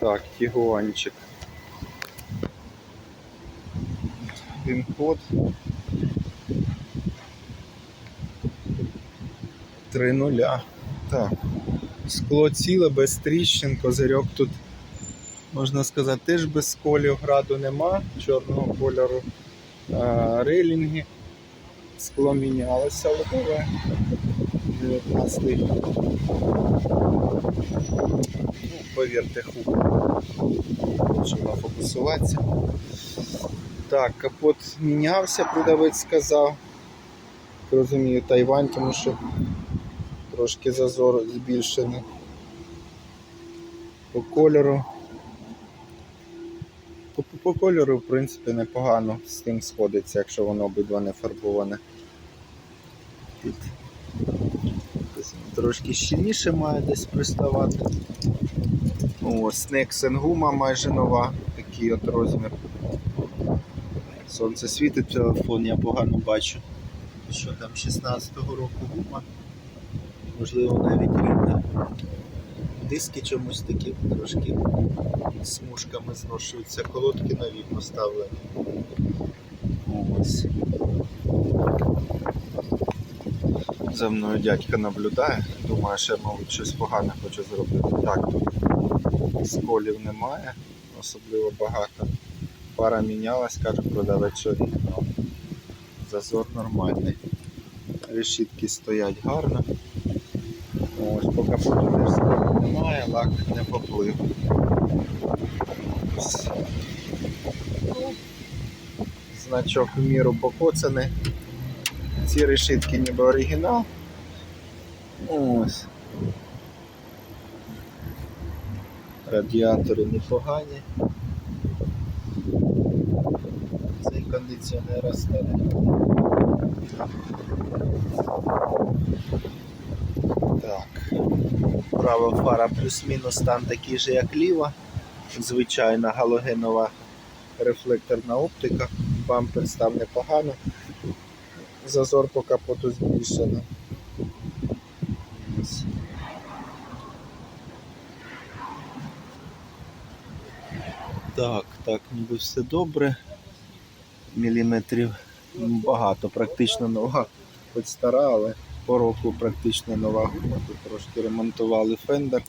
Так, тігуанчик. Він код. 3 нуля. Так. Скло ціле, без тріщин, козирьок тут, можна сказати, теж без сколів, граду нема, чорного кольору а, рейлінги. Скло мінялося лобове. 19 Ну, повірте, хук. Почала фокусуватися. Так, капот мінявся, продавець сказав. Розумію, Тайвань, тому що трошки зазор збільшений. По кольору. По, по, по кольору, в принципі, непогано з тим сходиться, якщо воно обидва не фарбоване. Трошки щільніше має десь приставати. Ось Nexen гума майже нова, такий от розмір. Сонце світить телефон, я погано бачу. Що там 16-го року гума. Можливо навіть рідна. Диски чомусь такі трошки смужками зношуються, колодки нові поставлені. Ось. За мною дядько наблюдає, думає, що я, мабуть, щось погане хочу зробити. Так, тут сколів немає, особливо багато. Пара мінялась, каже продавець, що рівно. Зазор нормальний. Решітки стоять гарно. Ось по капоту теж сколів немає, лак не поплив. Значок в міру покоцаний. Ці решітки ніби оригінал. Ось. Радіатори непогані. Цей кондиціонер старий. Так. Права фара плюс-мінус стан такий же, як ліва. Звичайна галогенова рефлекторна оптика. Бампер став непогано зазор по капоту збільшено. Ось. Так, так, ніби все добре. Міліметрів багато, практично нова, хоч стара, але по року практично нова гума. Тут трошки ремонтували фендер.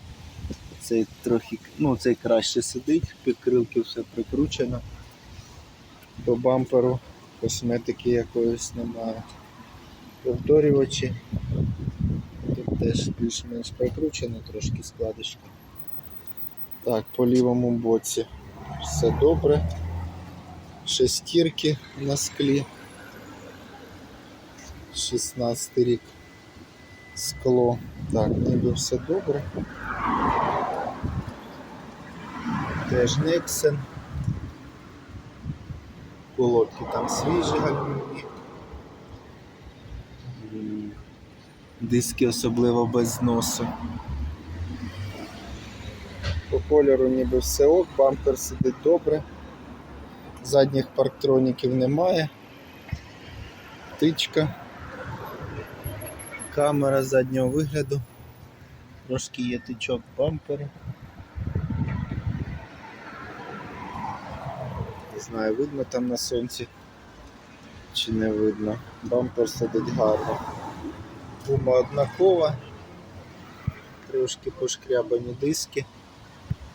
Цей трохи, ну цей краще сидить, підкрилки все прикручено. По бамперу косметики якоїсь немає. Повторювачі. Тут теж більш-менш прикручено трошки складочка. Так, по лівому боці все добре. Шестірки на склі. 16 рік скло. Так, ніби все добре. Теж Nexen. Колодки там свіжі гальмівні. Диски особливо без носу. По кольору ніби все ок, бампер сидить добре. Задніх парктроніків немає. Тичка. Камера заднього вигляду. Трошки є тичок бампера. Не знаю, видно там на сонці чи не видно. Бампер сидить гарно. Гума однакова, трошки пошкрябані диски.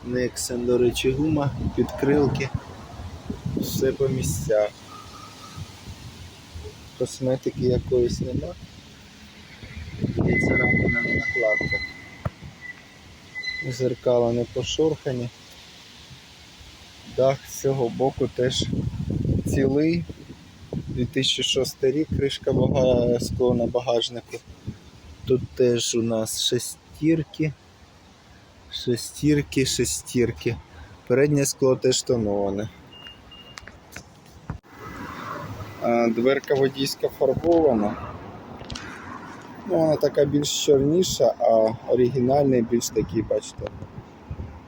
Nexen, до речі, гума, підкрилки, все по місцях. Косметики якоїсь нема. Є царапина на накладках. Зеркала не пошорхані. Дах з цього боку теж цілий. 2006 рік, кришка скло на багажнику. Тут теж у нас шестірки. Шестірки, шестірки. Переднє скло теж тоноване. Дверка водійська фарбована. Ну, вона така більш чорніша, а оригінальний більш такий, бачите.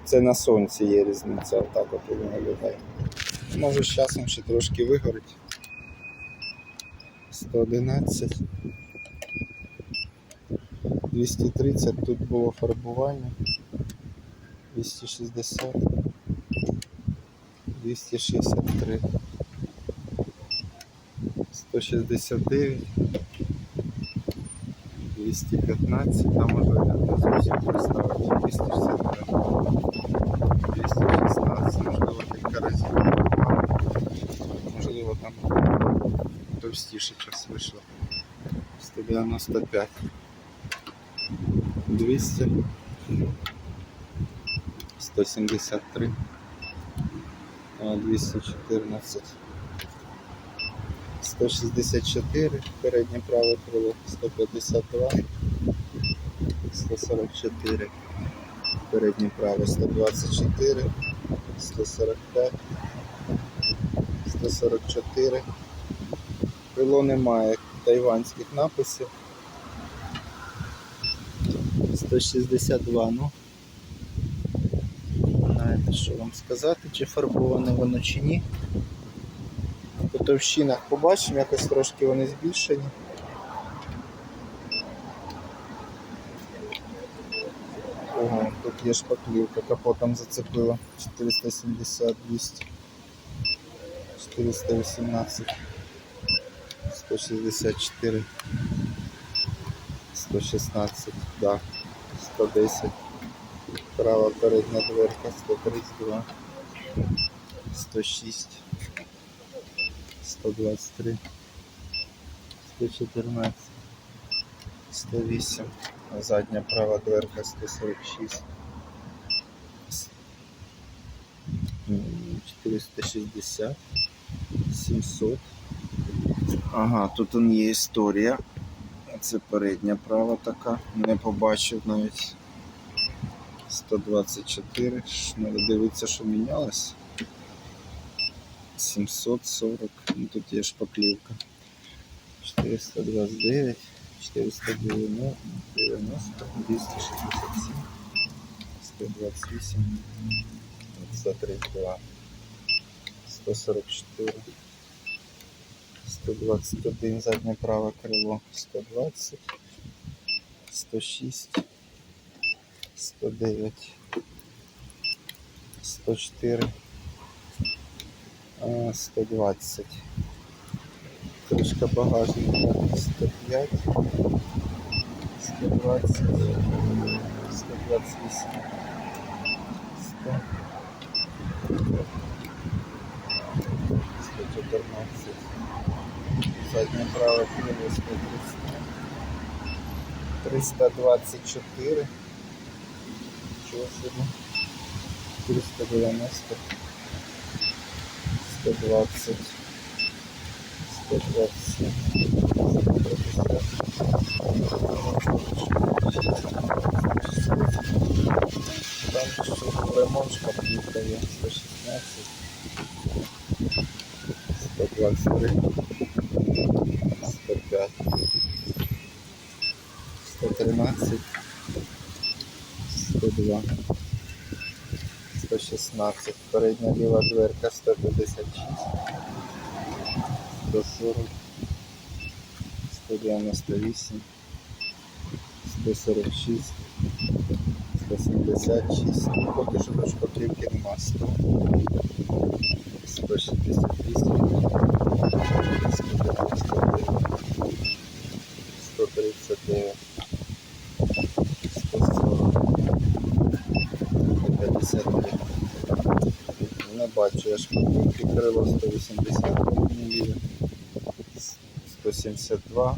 Це на сонці є різниця, отак от виглядає. Може з часом ще трошки вигорить. 111. 230 тут було фарбування. 260. 263, 169, 215, а може я не зовсім представити, 263, 216, можливо кілька разів. Можливо там товстіше час вийшло. 195, 200, 173, 214, 164, переднє праве крило, 152, 144, переднє праве, 124, 145, 144. Крило немає тайванських написів. 162, ну. Що вам сказати, чи фарбоване воно чи ні. По товщинах побачимо, якось трошки вони збільшені. Ого, тут є шпаклівка, капотом зацепила. 470, 200, 418, 164, 116, да, 110. Права передня дверка 132, 106, 123, 114, 108, а задня права дверка 146, 460, 700. Ага, тут є історія. Це передня права така. Не побачив навіть. 124. Треба дивитися, що мінялось. 740. Ну, тут є шпаклівка. 429, 490, 90, 267, 128, 132, 144, 121, заднє праве крило, 120, 106, 109, 104, а, 120. Кришка багажника 105, 120, 128, 100, 114. Заднє праве крило 130, 324. Чого собі? 490, 120, 120, 150. Там ще лимон шкаплівка є, 116, 123, 105, 113, 102. 116, передня ліва дверка 156, 140, 198, 146, 176, Ну, поки що до шпаклівки нема. 100, 168, 139, 140, 153. Не я крило 180 мм, 172,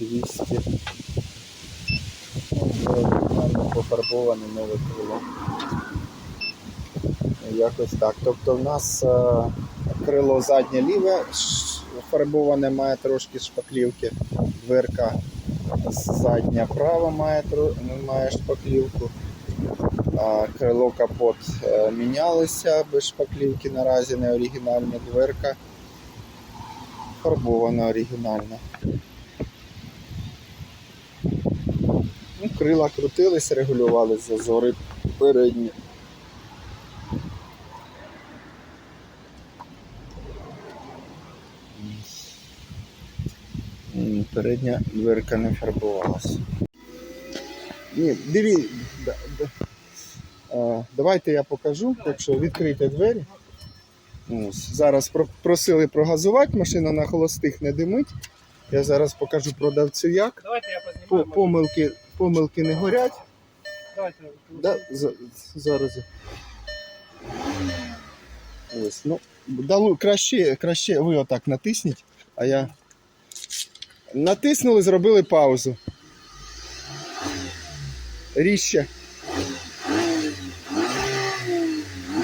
200. Ну, Нормально пофарбоване нове крило. Якось так. Тобто в нас е, крило заднє ліве фарбоване має трошки шпаклівки, дверка задня права має, має шпаклівку. Крило капот е, мінялися без шпаклівки, наразі не оригінальна дверка. Фарбована оригінальна. Ну, крила крутились, регулювали зазори передні. Передня дверка не фарбувалася. Ні, диві, давайте я покажу, якщо відкрийте двері. Ось, зараз просили прогазувати, машина на холостих не димить. Я зараз покажу продавцю як. Давайте я По, помилки, помилки не горять. Давайте. Да, за, зараз. Ось, ну, дало, краще, краще ви отак натисніть, а я. Натиснули, зробили паузу. Ріще.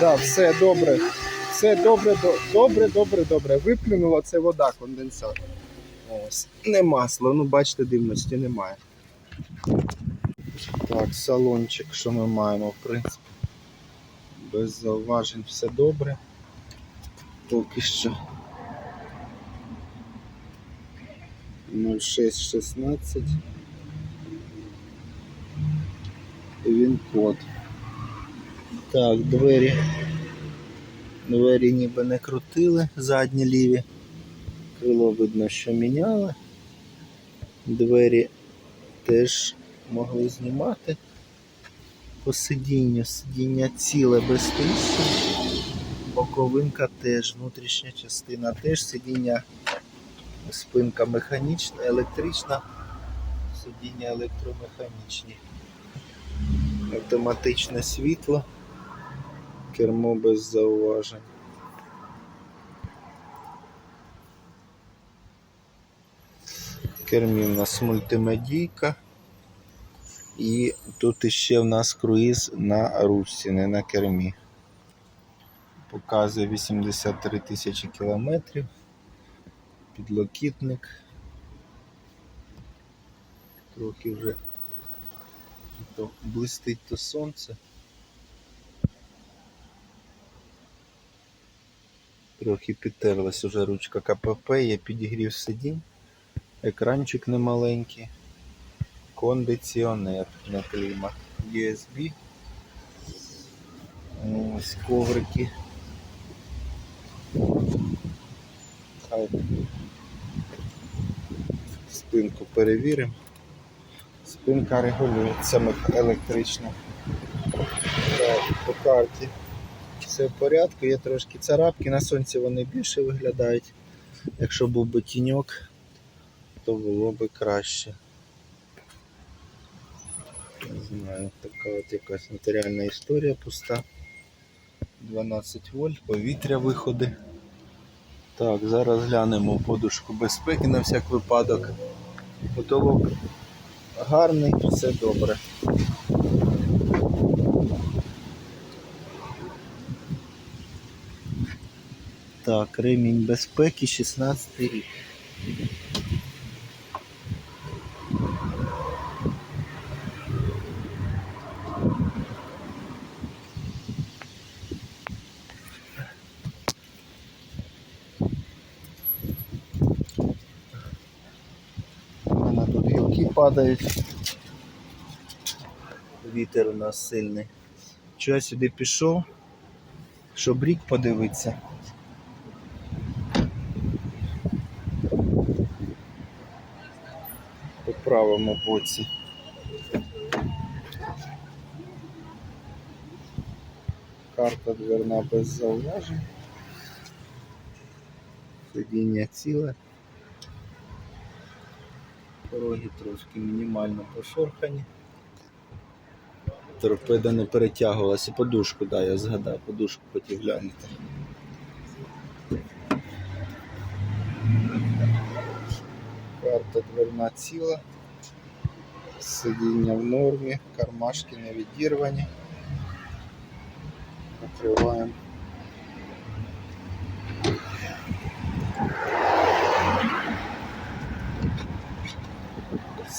Да, все добре. Все добре, добре, добре, добре. Виплюнула це вода, конденсат. Ось. Не масло, ну бачите, димності немає. Так, салончик, що ми маємо, в принципі. Без зауважень все добре. Поки що. 0616. І він код. Так, двері. Двері ніби не крутили, задні ліві. Крило видно, що міняли. Двері теж могли знімати. По сидінню, сидіння ціле без тріщин. Боковинка теж, внутрішня частина теж, сидіння, спинка механічна, електрична, сидіння електромеханічні. Автоматичне світло, кермо без зауважень. Кермі в нас мультимедійка. І тут іще в нас круїз на ручці, не на кермі. Показує 83 тисячі кілометрів. Підлокітник. Трохи вже то блистить то сонце. Трохи підтерлась уже ручка КПП, є підігрів сидінь, екранчик немаленький, кондиціонер на клімат, USB. Ось коврики. Хай спинку перевіримо. Спинка регулюється електрично. Так, по карті все в порядку, є трошки царапки, на сонці вони більше виглядають. Якщо був би тіньок, то було би краще. Не знаю, така от якась матеріальна історія пуста. 12 вольт, повітря виходи. Так, зараз глянемо подушку безпеки на всяк випадок. Потолок гарний, все добре. Так, ремінь безпеки 16 рік. У мене тут гілки падають. Вітер у нас сильний. Що я сюди пішов, щоб рік подивитися. По правому боці. Карта дверна без зауважень. Сидіння ціле. Пороги трошки мінімально пошорхані. Торпеда не перетягувалася. Подушку, да, я згадав, подушку хотів глянути. Карта дверна ціла. Сидіння в нормі, кармашки не відірвані. Накриваємо.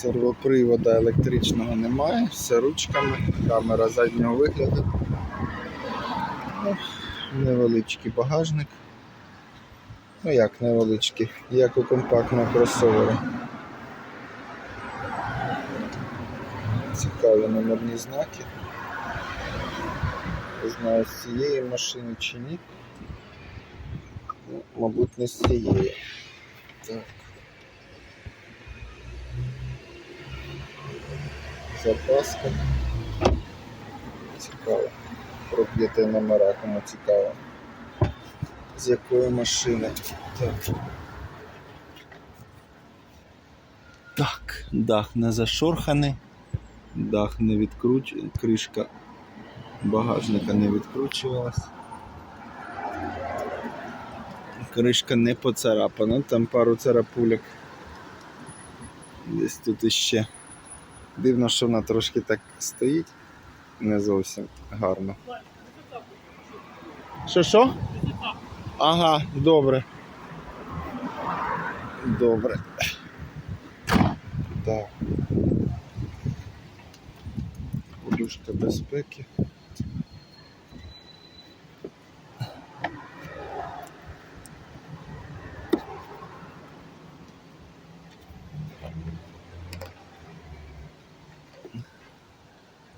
Сервопривода електричного немає, все ручками, камера заднього вигляду. Невеличкий багажник. Ну як невеличкий, як у компактного кросовера. Цікаві номерні знаки. Не знаю, з цієї машини чи ні. Ну, мабуть, не з цієї. Так. Запаска. Цікаво. Проб'єте номера, кому цікаво. З якої машини. Так. Так, дах не зашорханий, дах не відкручує, кришка багажника не відкручувалась. Кришка не поцарапана, там пару царапульок. Десь тут іще. Дивно, що вона трошки так стоїть. Не зовсім гарно. Що що? Ага, добре. Добре. Так. Подушка безпеки.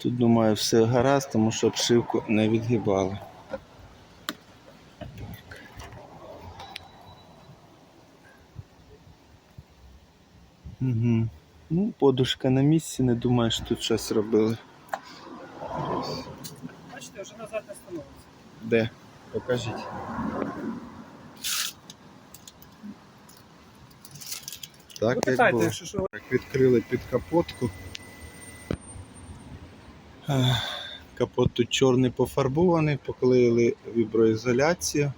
Тут, думаю, все гаразд, тому що обшивку не відгибали. Угу. Ну, подушка на місці, не думаю, що тут щось робили. Бачите, вже назад не становиться. Де? Покажіть. Так, як було. якщо що. Відкрили під капотку. Капот тут чорний пофарбований, поклеїли віброізоляцію.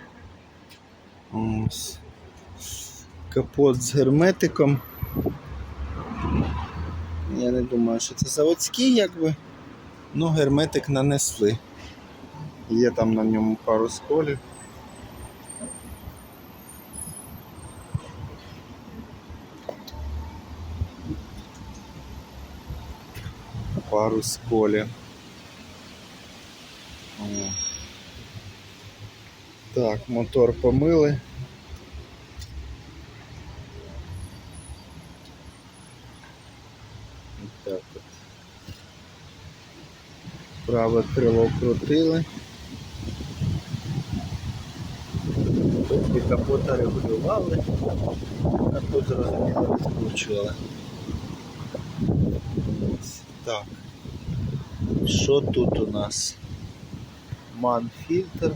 Ось. Капот з герметиком. Я не думаю, що це заводський, якби. Ну, герметик нанесли. Є там на ньому пару сколів. Пару сколів. Так, мотор помили. Так от. Праве крило крутили. Тобто капота регулювали, а тут зрозуміло відкручували. Так. Що тут у нас? Манфільтр.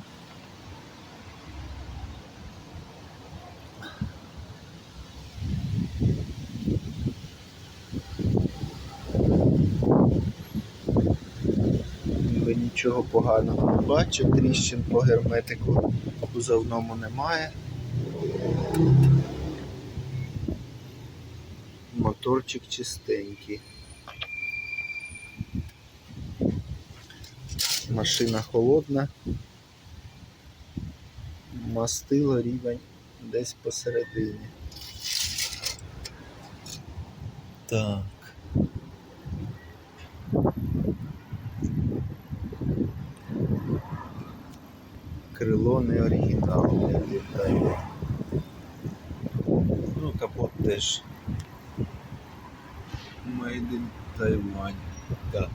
Ніби нічого поганого не бачу, тріщин по герметику кузовному немає. Моторчик чистенький. Машина холодна. Мастило рівень десь посередині. Так. Крило не оригінал, не літає. Ну, капот теж. Made in Taiwan. Так.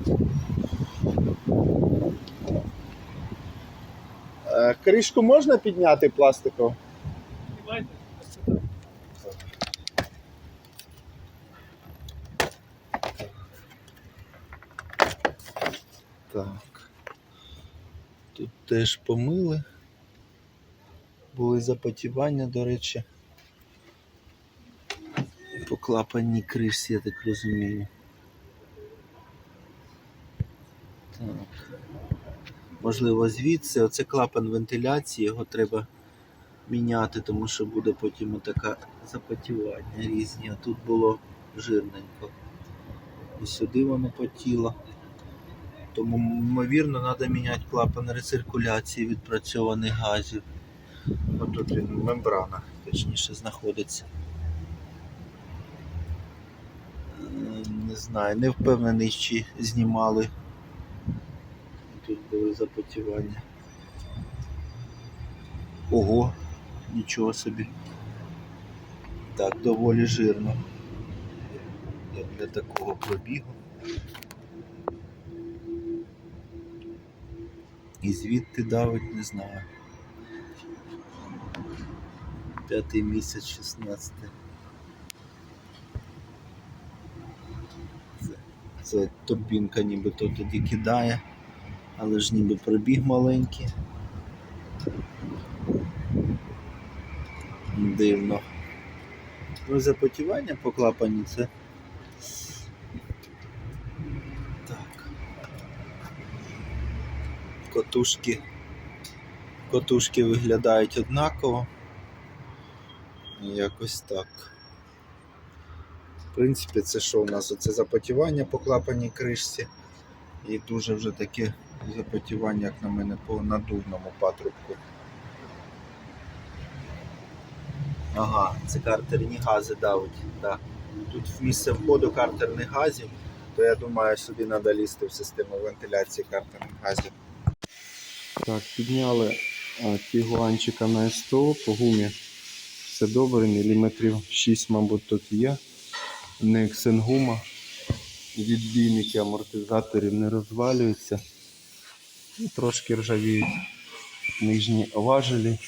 Е, Кришку можна підняти пластикову? Знімайте, так. Так. Тут теж помили. Були запотівання, до речі. По клапанній кришці, я так розумію. Так. Можливо, звідси. Оце клапан вентиляції, його треба міняти, тому що буде потім отаке запотівання різні. А тут було жирненько. І сюди воно потіло. Тому, ймовірно, треба міняти клапан рециркуляції відпрацьованих газів. Отут він в мембранах, точніше, знаходиться. Не знаю, не впевнений, чи знімали. Тут були запотівання. Ого, нічого собі. Так, доволі жирно. Для такого пробігу. І звідти давить, не знаю. П'ятий місяць, 16. Це, це турбінка нібито тоді кидає. Але ж ніби пробіг маленький. Дивно. Ну, запотівання по клапані це. Так. Котушки. Котушки виглядають однаково. Якось так. В принципі, це що у нас? Оце запотівання по клапаній кришці. І дуже вже таке запотівання, як на мене, по надувному патрубку. Ага, це картерні гази давить. Да. Тут в місце входу картерних газів, то я думаю, сюди треба лізти в систему вентиляції картерних газів. Так, підняли тігуанчика на СТО по гумі. Все добре, міліметрів 6, мабуть, тут є. Не гума. Відбійники амортизаторів не розвалюються. І трошки ржавіють нижні важелі.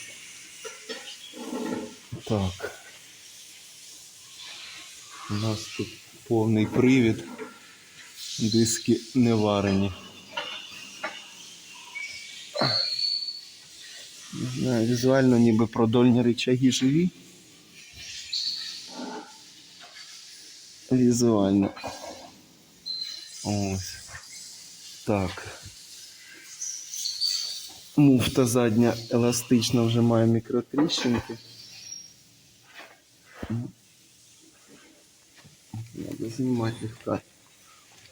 Так. У нас тут повний привід. Диски не варені. Не знаю, візуально ніби продольні речаги живі. Візуально. Ось. Так. Муфта задня еластична вже має мікротріщинки. Надо знімати легка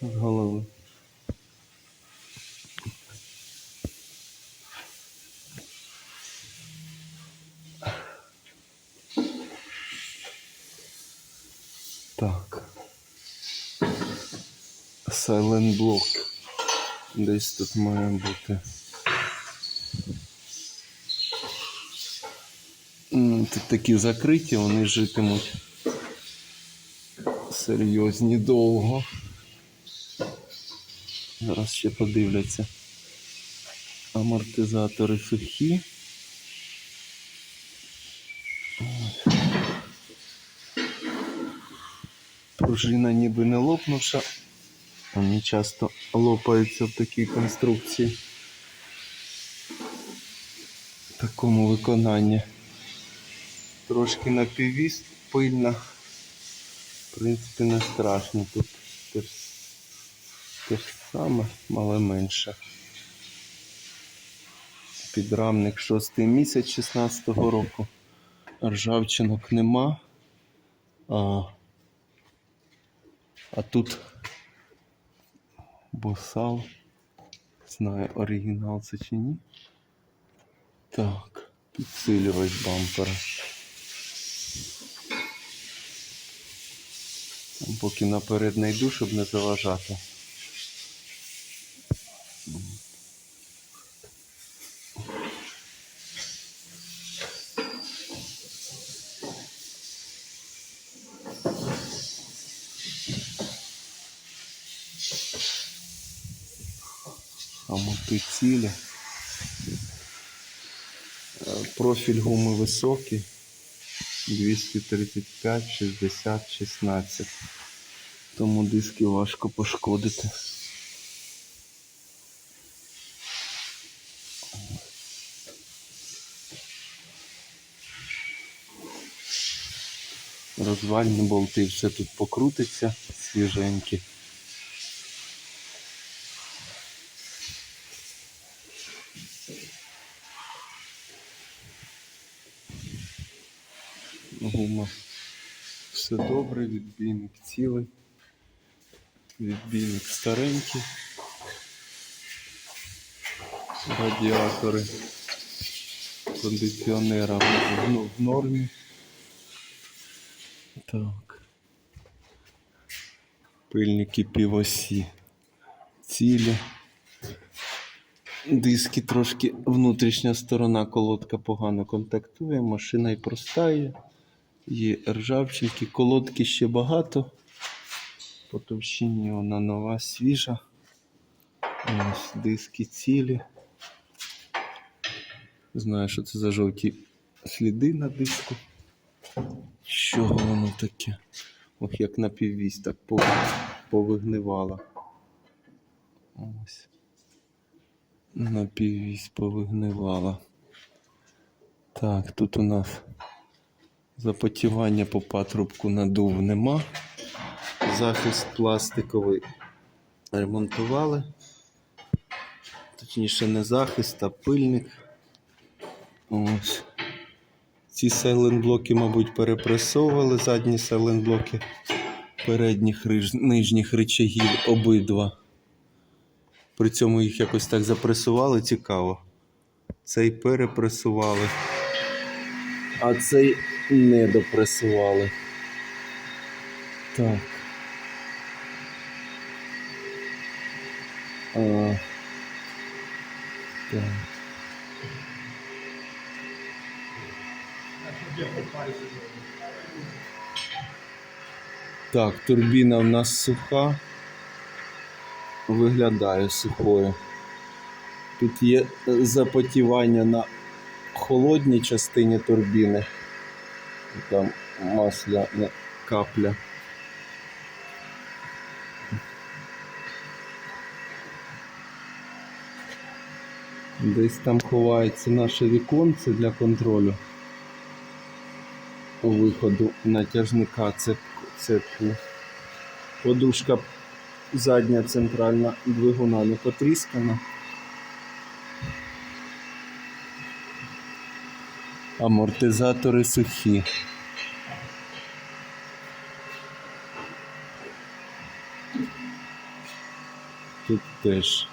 з голови. Silent Block. Десь тут має бути. Ну, Тут такі закриті, вони житимуть серйозні довго. Зараз ще подивляться. Амортизатори сухі. Пружина ніби не лопнувша. Вони часто лопаються в такій конструкції. В такому виконанні. Трошки напівіст пильна. В принципі, не страшно. Тут те ж, те ж саме, але менше. Підрамник шостий місяць 16-го року. Ржавчинок нема. А, а тут босал. Знаю, оригінал це чи ні. Так, підсилювач бампера. Поки наперед не щоб не заважати. А мотоцілі. Е, Профіль гуми високий. 235, 60, 16. Тому диски важко пошкодити. Розвальні болти, все тут покрутиться, свіженькі. Гума. Все добре, відбійник цілий. Відбійник старенький. Радіатори кондиціонера в, нормі. Так. Пильники півосі. Цілі. Диски трошки внутрішня сторона колодка погано контактує, машина і простає. Є ржавчинки, колодки ще багато. По товщині вона нова, свіжа. Ось диски цілі. Знаю, що це за жовті сліди на диску. Що воно таке? Ох, як напіввісь, так пов- повигнивало. Ось. напіввісь повигнивала. Так, тут у нас запотівання по патрубку надув нема. Захист пластиковий ремонтували. Точніше, не захист, а пильник. Ось. Ці сайленблоки, мабуть, перепресовували задні сайленблоки передніх нижніх речагів обидва. При цьому їх якось так запресували, цікаво. Цей перепресували, а цей не допресували. Так. А, так. Так, турбіна в нас суха. Виглядає сухою. Тут є е, запотівання на холодній частині турбіни. Там масляна капля. Десь там ховається наше віконце для контролю виходу натяжника цепку. Подушка задня центральна двигуна не потріскана. Амортизатори сухі. Тут теж.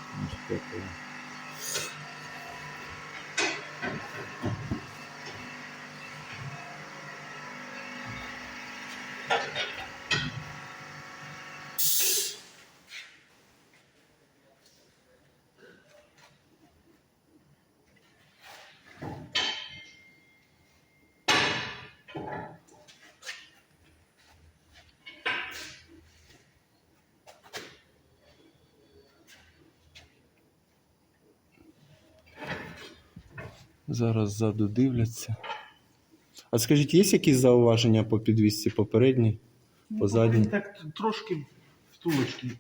Зараз ззаду дивляться. А скажіть, є якісь зауваження по підвісці попередній? Позаді? задній? Так трошки втулочки.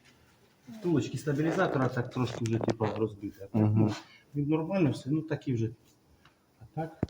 Втулочки стабілізатора так трошки вже типу розбиті. А так, Мгм. ну, Він нормально все, ну такі вже. А так,